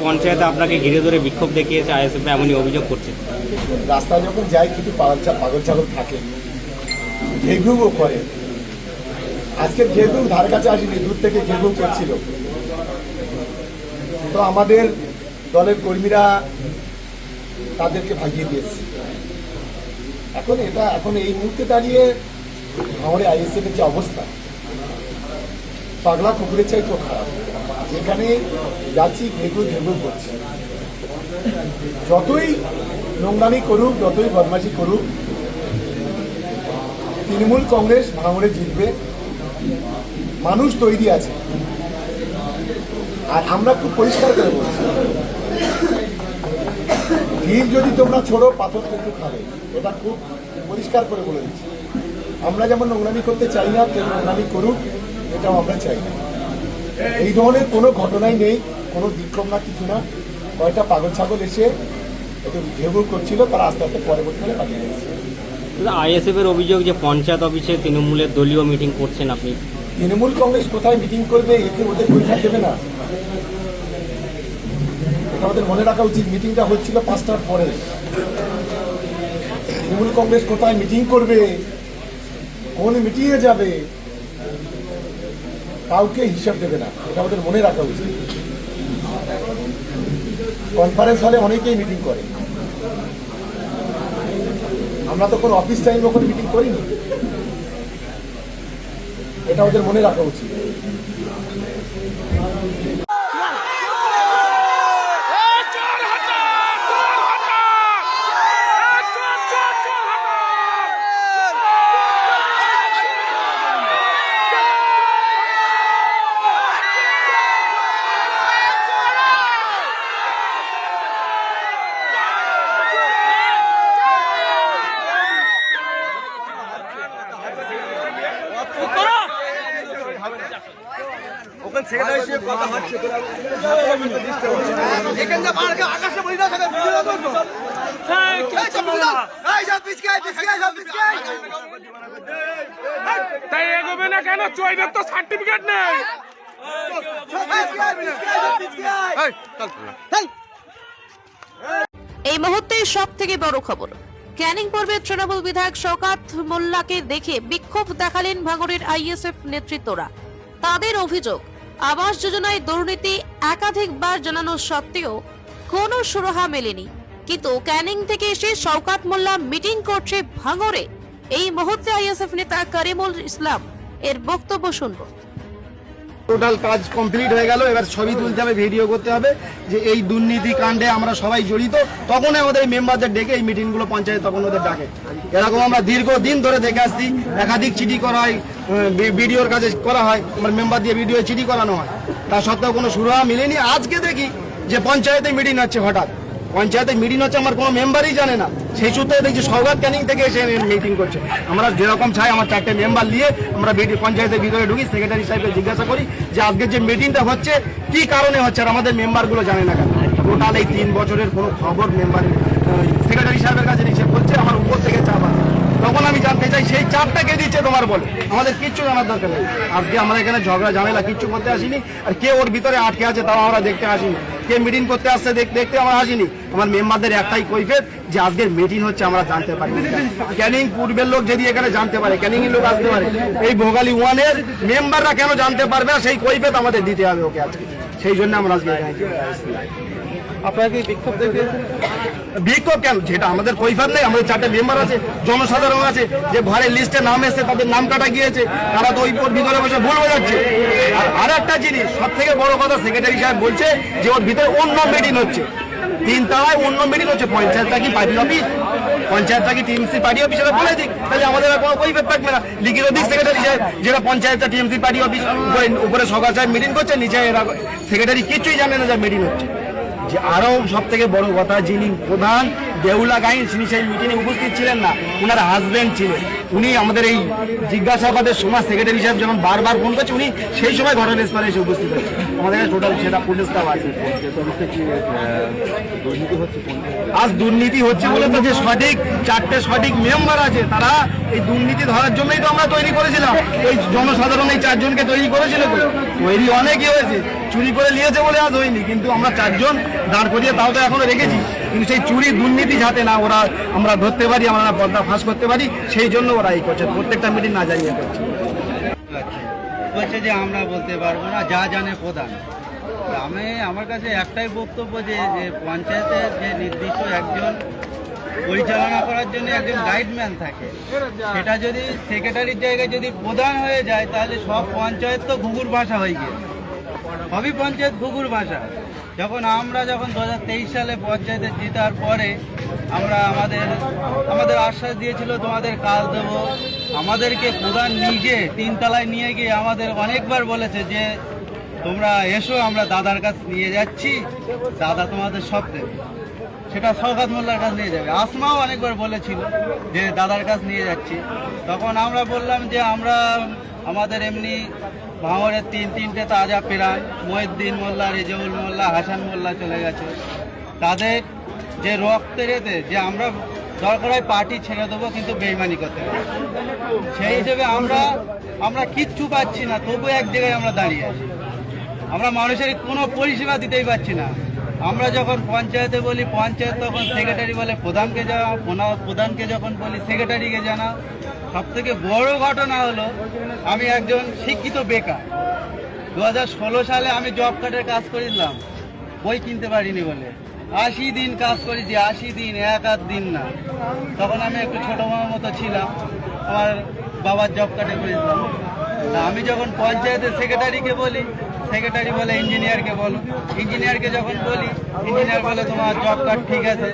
পঞ্চায়েতে আপনাকে ঘিরে ধরে বিক্ষোভ দেখিয়েছে আইএসএফ এমনই অভিযোগ করছে। রাস্তায় যখন যায় কিছু পাগল চা- পাগল ছাগল থাকে। ঘেঘুও করে। আজকে ঘেঘু ধার কাছে আসেনি, দূর থেকে ঘেঘু করছিল। তো আমাদের দলের কর্মীরা তাদেরকে ভাগিয়ে দিয়েছে। এখন এটা এখন এই মুহূর্তে দাঁড়িয়ে আমাদের আইএসএফ এর যে অবস্থা পাগলা কুকুরের চাই তো খারাপ। যেখানে যাচ্ছি ঘেঘু ঘেঘু করছে। যতই নোংরামি করুক, যতই বদমাশি করুক, তৃণমূল কংগ্রেস ভাঙড়ে জিতবে। মানুষ তৈরি আছে। আর আমরা খুব পরিষ্কার করে বলছি ভিড় যদি তোমরা ছোড়ো, পাথর কিন্তু খাবে। এটা খুব পরিষ্কার করে বলে দিচ্ছি। আমরা যেমন নোংরামি করতে চাই না কেউ নোংরামি করুক। এটাও আমরা চাই। না এই ধরনের কোনো ঘটনাই নেই কোনো বিক্ষোভ না কিছু না। কয়টা পাগল ছাগল এসে একটু ঘেঘুর করছিল তারা আস্তে আস্তে পরবর্তীকালে পাঠিয়ে দিয়েছে আইএসএফ এর অভিযোগ যে পঞ্চায়েত অফিসে তৃণমূলের দলীয় মিটিং করছেন আপনি? তৃণমূল কংগ্রেস কোথায় মিটিং করবে? এতে ওদের পরীক্ষা দেবে না। এটা আমাদের মনে রাখা উচিত। মিটিংটা হচ্ছিল পাঁচটার পরে। তৃণমূল কংগ্রেস কোথায় মিটিং করবে? কোন মিটিংয়ে যাবে? কাউকে হিসাব দেবে না। এটা আমাদের মনে রাখা উচিত। কনফারেন্স হলে অনেকেই মিটিং করে। আমরা তো কোনো অফিস টাইম ওখানে মিটিং করিনি। এটা ওদের মনে রাখা উচিত। তাই এগোবে না কেন? চৈদের তো সার্টিফিকেট নেই। এই মুহূর্তে সব থেকে বড় খবর। ক্যানিং পর্বে তৃণমূল বিধায়ক শওকাত মোল্লাকে দেখে বিক্ষোভ দেখালেন ভাঙড়ের আইএসএফ নেতৃত্বরা। তাদের অভিযোগ, আবাস যোজনায় দুর্নীতি একাধিকবার জানানো সত্ত্বেও কোনো সুরাহা মেলেনি। কিন্তু ক্যানিং থেকে এসে শওকাত মোল্লা মিটিং করছে ভাঙড়ে। এই মুহূর্তে আইএসএফ নেতা করিমুল ইসলাম এর বক্তব্য শুনব। টোটাল কাজ কমপ্লিট হয়ে গেল। এবার ছবি তুলতে হবে, ভিডিও করতে হবে যে এই দুর্নীতি কাণ্ডে আমরা সবাই জড়িত। তখন আমাদের এই মেম্বারদের ডেকে এই মিটিংগুলো পঞ্চায়েত তখন ওদের ডাকে। এরকম আমরা দীর্ঘদিন ধরে দেখে আসছি, একাধিক চিঠি করা হয় বিডিওর কাছে করা হয়, আমার মেম্বার দিয়ে ভিডিও চিঠি করানো হয়। তা সত্ত্বেও কোনো সুরাহা মিলেনি। আজকে দেখি যে পঞ্চায়েতে মিটিং হচ্ছে হঠাৎ। পঞ্চায়েতে মিটিং হচ্ছে, আমার কোনো মেম্বারই জানে না। সেই সূত্রে দেখছি সৌগাত ক্যানিং থেকে এসে মিটিং করছে। আমরা যেরকম চাই আমার চারটে মেম্বার নিয়ে আমরা পঞ্চায়েতের ভিতরে ঢুকি সেক্রেটারি সাহেবকে জিজ্ঞাসা করি যে আজকে যে মিটিংটা হচ্ছে, কি কারণে হচ্ছে আর আমাদের মেম্বারগুলো জানে না কেন? টোটাল এই তিন বছরের কোনো খবর মেম্বার সেক্রেটারি সাহেবের কাছে নিষেধ করছে, আমার উপর থেকে চাপ আছে। তখন আমি জানতে চাই, সেই চাপটা কে দিচ্ছে তোমার বলে? আমাদের কিচ্ছু জানার দরকার নেই। আজকে আমরা এখানে ঝগড়া, ঝামেলা কিচ্ছু করতে আসিনি, আর কে ওর ভিতরে আটকে আছে তাও আমরা দেখতে আসিনি। কে মিটিং করতে আসছে দেখতে আমার আসিনি। আমার মেম্বারদের একটাই কৈফেত যে আজকের মিটিং হচ্ছে, আমরা জানতে পারি। ক্যানিং পূর্বের লোক যদি এখানে জানতে পারে ক্যানিং এর লোক আসতে পারে। এই ভোগালী ওয়ানের মেম্বাররা কেন জানতে পারবে সেই কৈফেত আমাদের দিতে হবে ওকে আজকে। সেই জন্য আমরা আজকে বিক্ষোভ কেন? যেটা আমাদের কৈফার নেই, আমাদের চারটে মেম্বার আছে, জনসাধারণ আছে, যে ঘরের লিস্টে নাম এসছে, তাদের নাম কাটা গিয়েছে, তারা তো ওই ভিতরে বসে ভুল বোঝাচ্ছে। আর আর একটা জিনিস সব থেকে বড় কথা সেক্রেটারি সাহেব বলছে যে ওর ভিতরে অন্য মিটিং হচ্ছে। তিন তলায় অন্য মিটিং হচ্ছে, পঞ্চায়েতটা কি পার্টি অফিস পঞ্চায়েতটা কি টিএমসি পার্টি অফিস এটা বলে দিক। তাহলে আমাদের আর কোনো কৈফের থাকবে না। লিখিত দিক সেক্রেটারি সাহেব, যেটা পঞ্চায়েতটা টিএমসি পার্টি অফিস উপরে উপরে সকাল সাহেব মিটিং করছে, নিচে এরা সেক্রেটারি কিছুই জানে না যে মিটিং হচ্ছে। যে আরও সব থেকে বড় কথা যিনি প্রধান দেউলা গাইন, তিনি সেই মিটিংয়ে উপস্থিত ছিলেন না। ওনার হাজব্যান্ড ছিলেন। উনি আমাদের এই জিজ্ঞাসাবাদের সময় সেক্রেটারি সাহেব যখন বারবার ফোন করছে, উনি সেই সময় ঘটনাস্থলে এসে উপস্থিত হচ্ছে আমাদের কাছে টোটাল সেটা পুলিশ স্টাফ আছে। আজ দুর্নীতি হচ্ছে বলে তো যে সঠিক, চারটে সঠিক মেম্বার আছে, তারা এই দুর্নীতি ধরার জন্যই তো আমরা তৈরি করেছিলাম। এই জনসাধারণ এই চারজনকে তৈরি করেছিল তো। তৈরি অনেকই হয়েছে, চুরি করে নিয়েছে বলে আজ হয়নি, কিন্তু আমরা চারজন দাঁড় করিয়ে তাও তো এখনও রেখেছি। কিন্তু সেই চুরি, দুর্নীতি যাতে না ওরা আমরা ধরতে পারি, আমরা পর্দা ফাঁস করতে পারি, সেই জন্য ওরা এই করছে। প্রত্যেকটা মিটিং না জানিয়ে করছে। যে আমরা বলতে পারব না, যা জানে প্রধান। আমি, আমার কাছে একটাই বক্তব্য যে পঞ্চায়েতের যে নির্দিষ্ট একজন পরিচালনা করার জন্য একজন গাইডম্যান থাকে, সেটা যদি সেক্রেটারির জায়গায় যদি প্রধান হয়ে যায়, তাহলে সব পঞ্চায়েত তো ঘুঘুর ভাষা হয়ে গিয়ে, সবই পঞ্চায়েত ঘুঘুর ভাষা যখন আমরা যখন দু হাজার তেইশ সালে পঞ্চায়েতে জেতার পরে আমরা আমাদের আমাদের আশ্বাস দিয়েছিল, তোমাদের কাজ দেবো। আমাদেরকে প্রধান নিজে তিনতলায় নিয়ে গিয়ে আমাদের অনেকবার বলেছে যে, তোমরা এসো, আমরা দাদার কাছ নিয়ে যাচ্ছি। দাদা তোমাদের সব দেবে। সেটা সৌগাত মোল্লার কাছে নিয়ে যাবে। আসমাও অনেকবার বলেছিল যে, দাদার কাছ নিয়ে যাচ্ছি। তখন আমরা বললাম যে, আমরা আমাদের এমনি ভাঙরের তিন তিনটে তাজা প্রাণ মহিউদ্দিন মোল্লা, রেজাউল মোল্লা, হাসান মোল্লা চলে গেছে। তাদের যে রক্তের এতে যে আমরা দরকার হয় পার্টি ছেড়ে দেবো, কিন্তু বেইমানি করতে সেই হিসেবে আমরা আমরা কিচ্ছু পাচ্ছি না তবু এক জায়গায় আমরা দাঁড়িয়ে আছি। আমরা মানুষের কোনো পরিষেবা দিতেই পারছি না। আমরা যখন পঞ্চায়েতে বলি, পঞ্চায়েত তখন সেক্রেটারি বলে, প্রধানকে জানা প্রনা- প্রধানকে যখন বলি, সেক্রেটারিকে জানা। সব থেকে বড় ঘটনা হলো, আমি একজন শিক্ষিত বেকার। দু হাজার ষোলো সালে আমি জব কার্ডের কাজ করেছিলাম বই কিনতে পারিনি বলে। আশি দিন কাজ করেছি, আশি দিন, এক আধ দিন না। তখন আমি একটু ছোট মামার মতো ছিলাম, আমার বাবার জব কার্ডে করেছিলাম আমি যখন পঞ্চায়েতের সেক্রেটারিকে বলি সেক্রেটারি বলে ইঞ্জিনিয়ারকে বলো। ইঞ্জিনিয়ারকে যখন বলি ইঞ্জিনিয়ার বলে, তোমার জব কার্ড ঠিক আছে।